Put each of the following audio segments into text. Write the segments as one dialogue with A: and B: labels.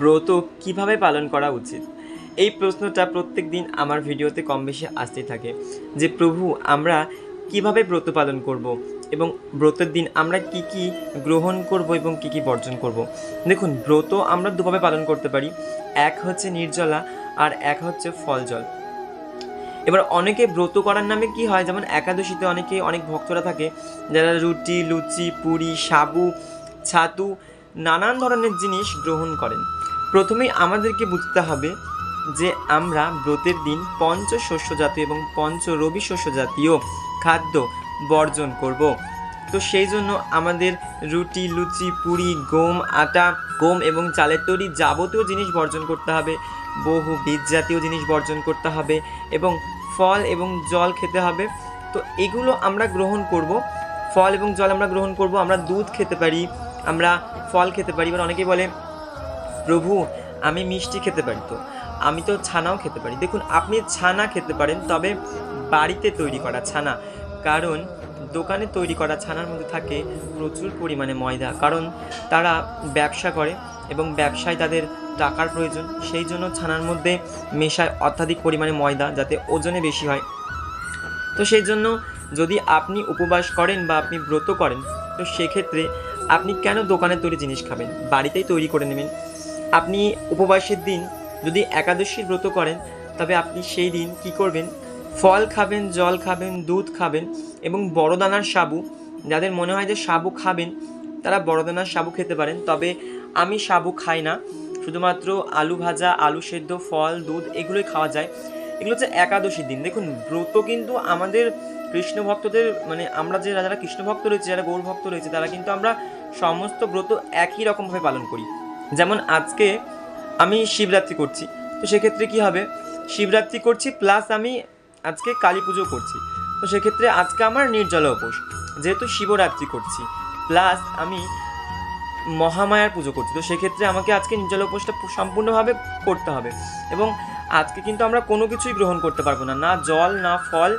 A: ব্রত কীভাবে পালন করা উচিত? এই প্রশ্নটা প্রত্যেক দিন আমার ভিডিওতে কম বেশি আসতে থাকে যে, প্রভু, আমরা কীভাবে ব্রত পালন করব এবং ব্রতের দিন আমরা কি কি গ্রহণ করব এবং কি কি বর্জন করব? দেখুন, ব্রত আমরা দুভাবে পালন করতে পারি। এক হচ্ছে নির্জলা আর এক হচ্ছে ফল জল এবার অনেকে ব্রত করার নামে কি হয়? যেমন একাদশীতে অনেকে অনেক ভক্তরা থাকে, যারা রুটি, লুচি, পুরি, সাবু, ছাতু নানান ধরনের জিনিস গ্রহণ করেন। প্রথমেই আমাদেরকে বুঝতে হবে যে আমরা ব্রতের দিন পঞ্চ শস্য জাতীয় এবং পঞ্চ রবি শস্য জাতীয় খাদ্য বর্জন করব। তো সেই জন্য আমাদের রুটি, লুচি, পুরি, গম, আটা, গম এবং চালের তৈরি যাবতীয় জিনিস বর্জন করতে হবে। বহু বীজ জাতীয় জিনিস বর্জন করতে হবে এবং ফল এবং জল খেতে হবে। তো এগুলো আমরা গ্রহণ করব। ফল এবং জল আমরা গ্রহণ করব, আমরা দুধ খেতে পারি আমরা ফল খেতে পারি, এবার অনেকেই বলে, প্রভু, আমি মিষ্টি খেতে পারি তো। আমি তো ছানাও খেতে পারি। দেখুন, আপনি ছানা খেতে পারেন, তবে বাড়িতে তৈরি করা ছানা। কারণ, দোকানে তৈরি করা ছানার মধ্যে থাকে প্রচুর পরিমাণে ময়দা। কারণ, তারা ব্যবসা করে এবং ব্যবসায় তাদের টাকার প্রয়োজন। সেই জন্য ছানার মধ্যে মেশায় অত্যাধিক পরিমাণে ময়দা, যাতে ওজনে বেশি হয়। তো সেই জন্য যদি আপনি উপবাস করেন বা আপনি ব্রত করেন, তো সেক্ষেত্রে আপনি কেন দোকানে তৈরি জিনিস খাবেন? বাড়িতেই তৈরি করে নেবেন। আপনি উপবাসের দিন যদি একাদশীর ব্রত করেন, তবে আপনি সেই দিন কি করবেন? ফল খাবেন, জল খাবেন, দুধ খাবেন এবং বড় দানার সাবু। যাদের মনে হয় যে সাবু খাবেন, তারা বড় দানার সাবু খেতে পারেন। তবে আমি সাবু খাই না। শুধুমাত্র আলু ভাজা, আলু সেদ্ধ, ফল, দুধ, এগুলোই খাওয়া যায়। এগুলো হচ্ছে একাদশীর দিন। দেখুন, ব্রত কিন্তু আমাদের কৃষ্ণ ভক্তদের মানে আমরা যে যারা কৃষ্ণ ভক্ত রয়েছে, যারা গৌর ভক্ত রয়েছে, তারা কিন্তু আমরা সমস্ত ব্রত একই রকমভাবে পালন করি। যেমন আজকে আমি শিবরাত্রি করছি, তো সেক্ষেত্রে কি হবে? শিবরাত্রি করছি প্লাস আমি আজকে কালী পুজো করছি। তো সেক্ষেত্রে আজকে আমার নির্জলা উপোস, যেহেতু শিবরাত্রি করছি প্লাস আমি মহামায়ার পুজো করছি, তো সেক্ষেত্রে আমাকে আজকে নির্জলা উপোসটা সম্পূর্ণভাবে করতে হবে। এবং আজকে কিন্তু আমরা কোনো কিছুই গ্রহণ করতে পারব না না জল, না ফল,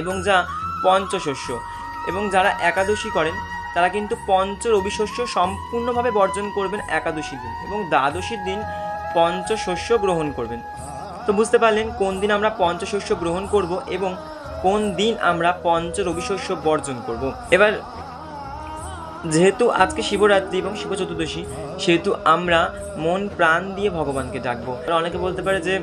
A: এবং যা পঞ্চশস্য, এবং যারা একাদশী করেন তারা কিন্তু পঞ্চ রবিশস্য সম্পূর্ণভাবে বর্জন করবেন একাদশী দিন এবং দ্বাদশীর দিন পঞ্চশস্য গ্রহণ করবেন। তো বুঝতে পারলেন কোন দিন আমরা পঞ্চশস্য গ্রহণ করব এবং কোন দিন আমরা পঞ্চ রবিশস্য বর্জন করব। এবার, যেহেতু আজকে শিবরাত্রি এবং শিব চতুর্দশী, সেহেতু আমরা মন প্রাণ দিয়ে ভগবানকে ডাকবো। অনেকে বলতে পারে যে,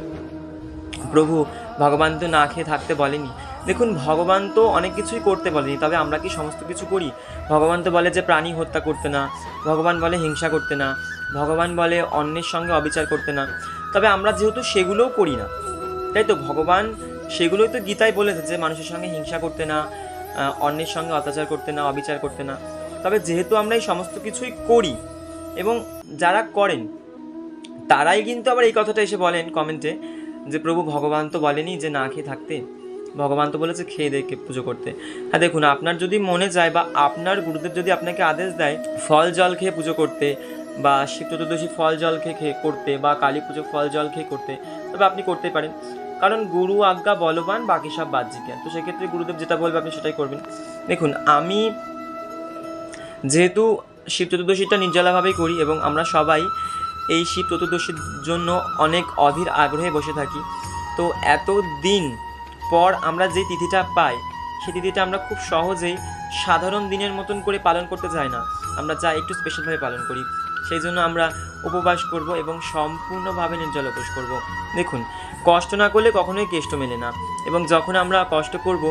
A: প্রভু, ভগবান তো না খেয়ে থাকতে বলেনি। দেখুন, ভগবান তো অনেক কিছুই করতে বলেনি, তবে আমরা কি সমস্ত কিছু করি? ভগবান তো বলে যে প্রাণী হত্যা করতে না, ভগবান বলে হিংসা করতে না, ভগবান বলে অন্যের সঙ্গে অবিচার করতে না, তবে আমরা যেহেতু সেগুলোও করি না, তাই তো ভগবান সেগুলোই তো গীতায় বলেছে যে মানুষের সঙ্গে হিংসা করতে না অন্যের সঙ্গে অত্যাচার করতে না, অবিচার করতে না, তবে যেহেতু আমরা এই সমস্ত কিছুই করি, এবং যারা করেন, তারাই কিন্তু আবার এই কথাটা এসে বলেন কমেন্টে যে প্রভু ভগবান তো বলেনি যে না খেয়ে থাকতে। ভগবান তো বলেছে খেয়ে দেখে পুজো করতে। হ্যাঁ দেখুন, আপনার যদি মনে যায় বা আপনার গুরুদেব যদি আপনাকে আদেশ দেয় ফল জল খেয়ে পুজো করতে বা শিব চতুর্দশী ফল জল খেয়ে খেয়ে করতে বা কালী পুজো ফল জল খেয়ে করতে, তবে আপনি করতে পারেন। কারণ গুরু, আজ্ঞা, বলবান, বাকি সব বাহ্যিক তো সেক্ষেত্রে গুরুদেব যেটা বলবে আপনি সেটাই করবেন। দেখুন, আমি যেহেতু শিব চতুর্দশীটা নির্জলাভাবেই করি এবং আমরা সবাই এই শিব চতুর্দশীর জন্য অনেক অধীর আগ্রহে বসে থাকি, তো এত দিন পর আমরা যে তিথিটা পাই, সেই তিথিটা আমরা খুব সহজেই সাধারণ দিনের মতন করে পালন করতে চাই না। আমরা যা একটু স্পেশালভাবে পালন করি, সেই জন্য আমরা উপবাস করব এবং সম্পূর্ণভাবে নির্জল উপোস করব। দেখুন, কষ্ট না করলে কখনোই কেষ্ট মেলে না এবং যখন আমরা কষ্ট করব,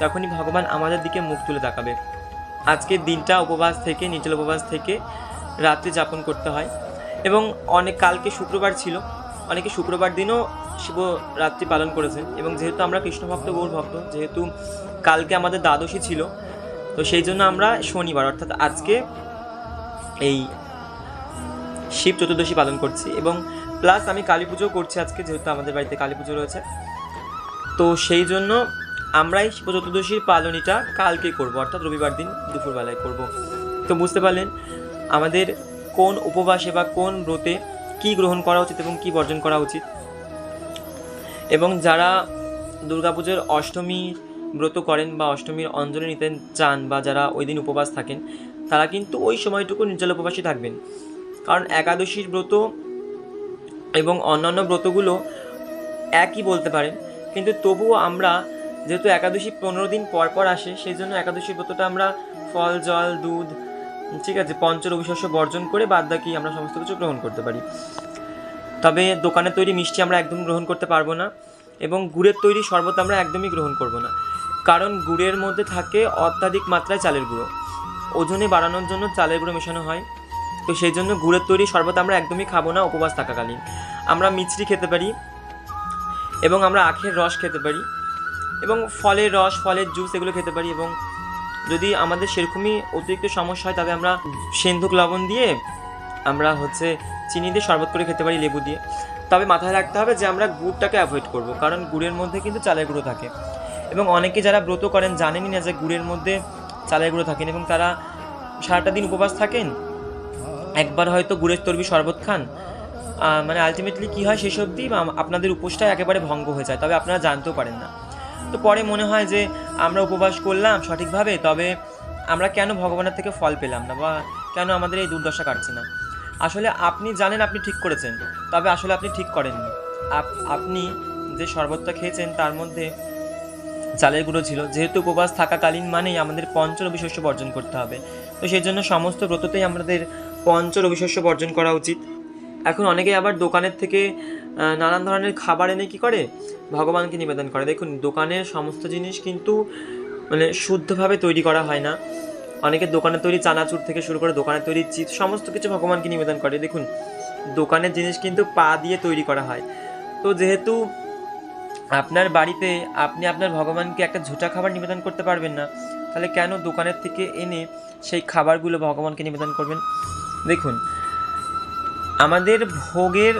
A: তখনই ভগবান আমাদের দিকে মুখ তুলে তাকাবে। আজকের দিনটা উপবাস থেকে, নির্জল উপবাস থেকে রাত্রি যাপন করতে হয় এবং অনেক, কালকে শুক্রবার ছিল, অনেকে শুক্রবার দিনও শিবরাত্রি পালন করেছেন এবং যেহেতু আমরা কৃষ্ণ ভক্ত গৌর ভক্ত, যেহেতু কালকে আমাদের দ্বাদশী ছিল, তো সেই জন্য আমরা শনিবার, অর্থাৎ আজকে এই শিব চতুর্দশী পালন করছি এবং প্লাস আমি কালী পুজো করছি আজকে, যেহেতু আমাদের বাড়িতে কালী পুজো রয়েছে। তো সেই জন্য আমরা এই শিব চতুর্দশীর পালনীটা কালকে করব, অর্থাৎ রবিবার দিন দুপুরবেলায় করব। তো বুঝতে পারলেন আমাদের কোন উপবাসে বা কোন ব্রতে কি গ্রহণ করা উচিত এবং কি বর্জন করা উচিত? এবং যারা দুর্গাপুজোর অষ্টমী ব্রত করেন বা অষ্টমীর অঞ্জলি নিতে চান বা যারা ওই দিন উপবাস থাকেন, তারা কিন্তু ওই সময়টুকু নির্জল উপবাসী থাকবেন। কারণ একাদশীর ব্রত এবং অন্যান্য ব্রতগুলো একই বলতে পারেন, কিন্তু তবুও আমরা যেহেতু একাদশী পনেরো দিন পর পর আসে, সেই জন্য একাদশী ব্রতটা আমরা ফল, জল, দুধ, ঠিক আছে পঞ্চ রবিশস্য বর্জন করে বাদ বাকি আমরা সমস্ত কিছু গ্রহণ করতে পারি। তবে দোকানে তৈরি মিষ্টি আমরা একদম গ্রহণ করতে পারব না এবং গুড়ের তৈরি শরবত আমরা একদমই গ্রহণ করব না। কারণ গুড়ের মধ্যে থাকে অত্যাধিক মাত্রায় চালের গুঁড়ো। ওজনে বাড়ানোর জন্য চালের গুঁড়ো মেশানো হয়। তো সেই জন্য গুড়ের তৈরি শরবত আমরা একদমই খাব না উপবাস থাকাকালীন। আমরা মিছরি খেতে পারি এবং আমরা আখের রস খেতে পারি এবং ফলের রস, ফলের জুস এগুলো খেতে পারি এবং যদি আমাদের সেরকমই অতিরিক্ত সমস্যা হয় তবে আমরা সেন্ধুক লবণ দিয়ে আমরা হচ্ছে চিনি দিয়ে শরবত করে খেতে পারি, লেবু দিয়ে। তবে মাথায় রাখতে হবে যে আমরা গুড়টাকে অ্যাভয়েড করব, কারণ গুড়ের মধ্যে কিন্তু চালের গুঁড়ো থাকে। এবং অনেকে যারা ব্রত করেন জানেনই না যে গুড়ের মধ্যে চালের গুঁড়ো থাকেন এবং তারা সারাটা দিন উপবাস থাকেন, একবার হয়তো গুড়ের তরবি, শরবত খান। মানে আলটিমেটলি কী হয়, শেষ অবধি আপনাদের উপোসটা একেবারে ভঙ্গ হয়ে যায়, তবে আপনারা জানতেও পারেন না। তো পরে মনে হয় যে আমরা উপবাস করলাম সঠিকভাবে, তবে আমরা কেন ভগবানের থেকে ফল পেলাম না, বা কেন আমাদের এই দুর্দশা কাটছে না? আসলে আপনি জানেন আপনি ঠিক করেছেন, তবে আসলে আপনি ঠিক করেননি। আপ- আপনি যে শরবতটা খেয়েছেন তার মধ্যে চালের গুঁড়ো ছিল, যেহেতু উপবাস থাকাকালীন মানেই আমাদের পঞ্চ রবিশস্য বর্জন করতে হবে। তো সেই জন্য সমস্ত ব্রততেই আমাদের পঞ্চ রবিশস্য বর্জন করা উচিত। এখন অনেকে আবার দোকানের থেকে নানান ধরনের খাবার এনে কি করে? ভগবানকে নিবেদন করে। দেখুন, দোকানের সমস্ত জিনিস কিন্তু মানে শুদ্ধভাবে তৈরি করা হয় না। অনেকে দোকানে তৈরি চানাচুর থেকে শুরু করে দোকানে তৈরি চিজ সমস্ত কিছু ভগবানকে নিবেদন করে। দেখুন, দোকানের জিনিস কিন্তু পা দিয়ে তৈরি করা হয়। তো যেহেতু আপনার বাড়িতে আপনি আপনার ভগবানকে একটা ঝুটা খাবার নিবেদন করতে পারবেন না, তাহলে কেন দোকানের থেকে এনে সেই খাবারগুলো ভগবানকে নিবেদন করবেন? দেখুন, আমাদের ভোগের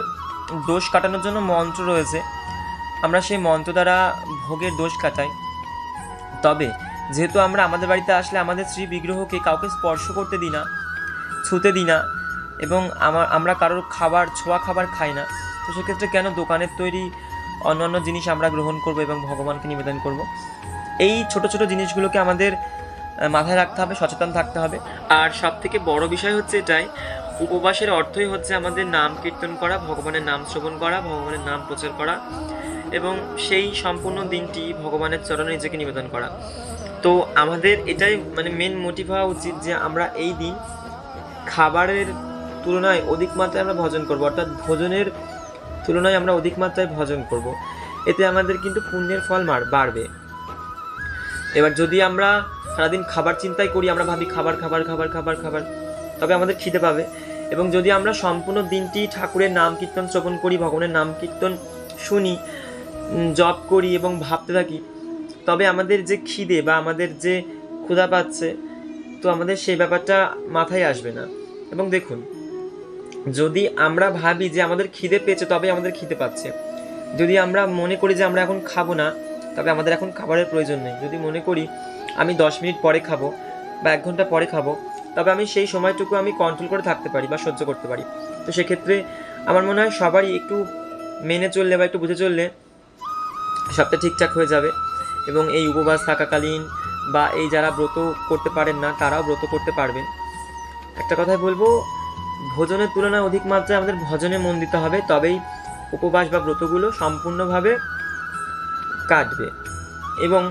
A: দোষ কাটানোর জন্য মন্ত্র রয়েছে। আমরা সেই মন্ত্র দ্বারা ভোগের দোষ কাটাই। তবে যেহেতু আমরা আমাদের বাড়িতে আসলে আমাদের শ্রী বিগ্রহকে কাউকে স্পর্শ করতে দিই না, ছুতে দিই না, এবং আমার আমরা কারোর খাবার, ছোঁয়া খাবার খাই না, তো সেক্ষেত্রে কেন দোকানের তৈরি অন্যান্য জিনিস আমরা গ্রহণ করব এবং ভগবানকে নিবেদন করব? এই ছোট ছোট জিনিসগুলোকে আমাদের মাথায় রাখতে হবে, সচেতন থাকতে হবে। আর সব থেকে বড় বিষয় হচ্ছে এটাই, উপবাসের অর্থই হচ্ছে আমাদের নাম কীর্তন করা, ভগবানের নাম শ্রবণ করা, ভগবানের নাম প্রচার করা, এবং সেই সম্পূর্ণ দিনটি ভগবানের চরণে নিজেকে নিবেদন করা। তো আমাদের এটাই মানে মেন মোটিভ হওয়া উচিত যে আমরা এই দিন খাবারের তুলনায় অধিক মাত্রায় আমরা ভজন করব। অর্থাৎ ভোজনের তুলনায় আমরা অধিক মাত্রায় ভজন করব। এতে আমাদের কিন্তু পুণ্যের ফল মার, বাড়বে। এবার যদি আমরা সারাদিন খাবার চিন্তাই করি, আমরা ভাবি খাবার খাবার খাবার খাবার খাবার, তবে আমাদের খিদে পাবে। এবং যদি আমরা সম্পূর্ণ দিনটি ঠাকুরের নাম কীর্তন, শ্রবণ করি, ভগবানের নাম কীর্তন শুনি জপ করি এবং ভাবতে থাকি তবে আমাদের যে খিদে বা আমাদের যে ক্ষুধা পাচ্ছে, তো আমাদের সেই ব্যাপারটা মাথায় আসবে না। এবং দেখুন, যদি আমরা ভাবি যে আমাদের খিদে পেয়েছে তবে আমাদের খিদে পাচ্ছে। যদি আমরা মনে করি যে আমরা এখন খাব না, তবে আমাদের এখন খাবারের প্রয়োজন নেই। যদি মনে করি আমি দশ মিনিট পরে খাব বা এক ঘণ্টা পরে খাব, তবে আমি সেই সময়টুকু আমি কন্ট্রোল করে থাকতে পারি বা সহ্য করতে পারি। তো সেক্ষেত্রে আমার মনে হয় সবারই একটু মেনে চললে বা একটু বুঝে চললে সবটা ঠিকঠাক হয়ে যাবে। এবং এই উপবাস থাকাকালীন বা এই যারা ব্রত করতে পারেন না, তারাও ব্রত করতে পারবেন। একটা কথাই বলব, ভোজনের তুলনায় অধিক মাত্রায় আমাদের ভজনে মন দিতে হবে, তবেই উপবাস বা ব্রতগুলো সম্পূর্ণভাবে কাটবে। এবং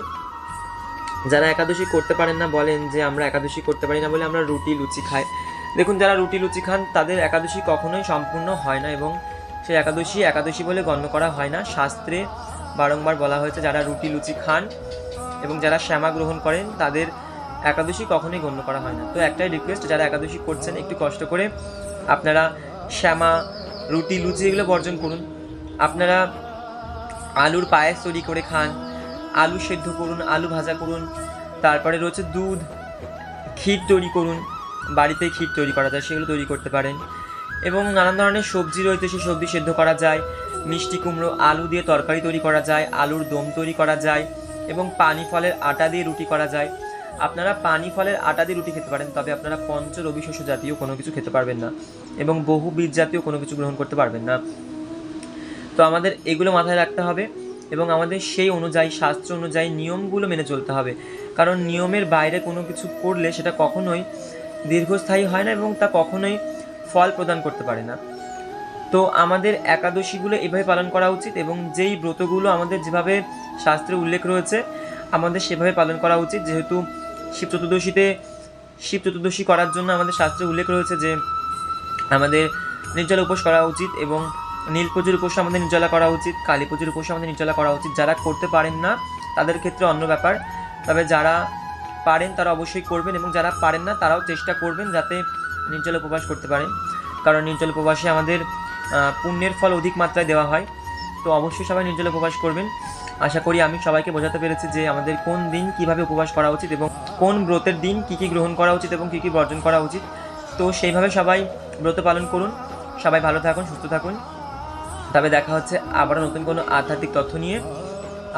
A: যারা একাদশী করতে পারেন না, বলেন যে আমরা একাদশী করতে পারি না বলে আমরা রুটি, লুচি খাই। দেখুন, যারা রুটি, লুচি খান, তাদের একাদশী কখনোই সম্পূর্ণ হয় না এবং সেই একাদশী একাদশী বলে গণ্য করা হয় না। শাস্ত্রে বারংবার বলা হয়েছে, যারা রুটি, লুচি খান এবং যারা শ্যামা গ্রহণ করেন, তাদের একাদশী কখনোই গণ্য করা হয় না। তো একটাই রিকোয়েস্ট যারা একাদশী করছেন, একটু কষ্ট করে আপনারা শ্যামা, রুটি, লুচি এগুলো বর্জন করুন। আপনারা আলুর পায়েস তৈরি করে খান, আলু সেদ্ধ করুন, আলু ভাজা করুন, তারপরে রয়েছে দুধ, ক্ষীর তৈরি করুন, বাড়িতে ক্ষীর তৈরি করা যায়, সেগুলো তৈরি করতে পারেন। এবং নানান ধরনের সবজি রয়েছে, সেই সবজি সেদ্ধ করা যায়। মিষ্টি কুমড়ো, আলু দিয়ে তরকারি তৈরি করা যায়, আলুর দম তৈরি করা যায় এবং পানি ফলের আটা দিয়ে রুটি করা যায়। আপনারা পানি ফলের আটা দিয়ে রুটি খেতে পারেন, তবে আপনারা পঞ্চ রবি শস্য জাতীয় কোনো কিছু খেতে পারবেন না এবং বহু বীজ জাতীয় কোনো কিছু গ্রহণ করতে পারবেন না। তো আমাদের এগুলো মাথায় রাখতে হবে এবং আমাদের সেই অনুযায়ী, শাস্ত্র অনুযায়ী নিয়মগুলো মেনে চলতে হবে। কারণ নিয়মের বাইরে কোনো কিছু করলে সেটা কখনোই দীর্ঘস্থায়ী হয় না এবং তা কখনোই ফল প্রদান করতে পারে না। তো আমাদের একাদশীগুলো এভাবে পালন করা উচিত এবং যেই ব্রতগুলো আমাদের যেভাবে শাস্ত্রে উল্লেখ রয়েছে, আমাদের সেভাবে পালন করা উচিত। যেহেতু শিব চতুর্দশীতে, শিব চতুর্দশী করার জন্য আমাদের শাস্ত্রে উল্লেখ রয়েছে যে আমাদের নির্জলা উপোস করা উচিত এবং নীল পুজোর উপোস আমাদের নির্জলা করা উচিত, কালী পুজোর উপোস আমাদের নির্জলা করা উচিত। যারা করতে পারেন না, তাদের ক্ষেত্রে অন্য ব্যাপার। তবে যারা পারেন, তারা অবশ্যই করবেন এবং যারা পারেন না, তারাও চেষ্টা করবেন যাতে নির্জল উপবাস করতে পারেন। কারণ নির্জল উপবাসে আমাদের পুণ্যের ফল অধিক মাত্রায় দেওয়া হয়। তো অবশ্যই সবাই নির্জলে উপবাস করবেন। আশা করি আমি সবাইকে বোঝাতে পেরেছি যে আমাদের কোন দিন কীভাবে উপবাস করা উচিত এবং কোন ব্রতের দিন কী কী গ্রহণ করা উচিত এবং কী কী বর্জন করা উচিত। তো সেইভাবে সবাই ব্রত পালন করুন। সবাই ভালো থাকুন, সুস্থ থাকুন। তবে দেখা হচ্ছে আবারও নতুন কোনো আধ্যাত্মিক তথ্য নিয়ে।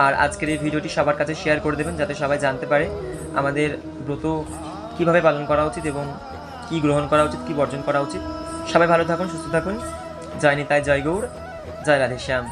A: আর আজকের এই ভিডিওটি সবার কাছে শেয়ার করে দেবেন যাতে সবাই জানতে পারে আমাদের ব্রত কীভাবে পালন করা উচিত এবং কি গ্রহণ করা উচিত, কি বর্জন করা উচিত। সবাই ভালো থাকুন, সুস্থ থাকুন। জয় নিতাই জয় গৌড় জয় রাধেশ্যাম